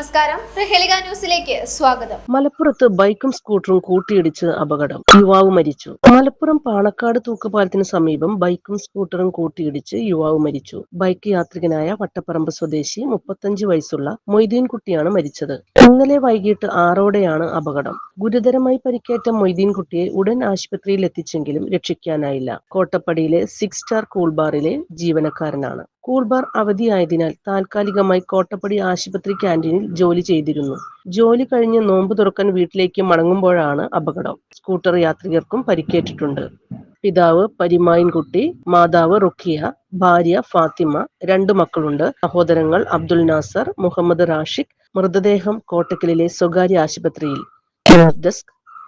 നമസ്കാരം. ന്യൂസിലേക്ക് സ്വാഗതം. മലപ്പുറത്ത് ബൈക്കും സ്കൂട്ടറും കൂട്ടിയിടിച്ച് അപകടം. യുവാവ് മരിച്ചു. മലപ്പുറം പാണക്കാട് തൂക്കുപാലത്തിന് സമീപം ബൈക്കും സ്കൂട്ടറും കൂട്ടിയിടിച്ച് യുവാവ് മരിച്ചു. ബൈക്ക് യാത്രികനായ വട്ടപ്പറമ്പ് സ്വദേശി മുപ്പത്തഞ്ച് വയസ്സുള്ള മൊയ്തീൻകുട്ടിയാണ് മരിച്ചത്. ഇന്നലെ വൈകിട്ട് ആറോടെയാണ് അപകടം. ഗുരുതരമായി പരിക്കേറ്റ മൊയ്തീൻകുട്ടിയെ ഉടൻ ആശുപത്രിയിൽ എത്തിച്ചെങ്കിലും രക്ഷിക്കാനായില്ല. കോട്ടപ്പടിയിലെ സിക്സ് സ്റ്റാർ കൂൾബാറിലെ ജീവനക്കാരനാണ്. കൂൾ ബാർ അവധിയായതിനാൽ താൽക്കാലികമായി കോട്ടപ്പടി ആശുപത്രി ക്യാന്റീനിൽ ജോലി ചെയ്തിരുന്നു. ജോലി കഴിഞ്ഞ് നോമ്പ് തുറക്കാൻ വീട്ടിലേക്ക് മടങ്ങുമ്പോഴാണ് അപകടം. സ്കൂട്ടർ യാത്രികർക്കും പരിക്കേറ്റിട്ടുണ്ട്. പിതാവ് പരിമായിൻകുട്ടി മാതാവ് റുഖിയ ഭാര്യ ഫാത്തിമ രണ്ട് മക്കളുണ്ട്. സഹോദരങ്ങൾ അബ്ദുൽ നാസർ മുഹമ്മദ് റാഷിഖ് മൃതദേഹം കോട്ടക്കലിലെ സ്വകാര്യ ആശുപത്രിയിൽ. ഡെസ്ക്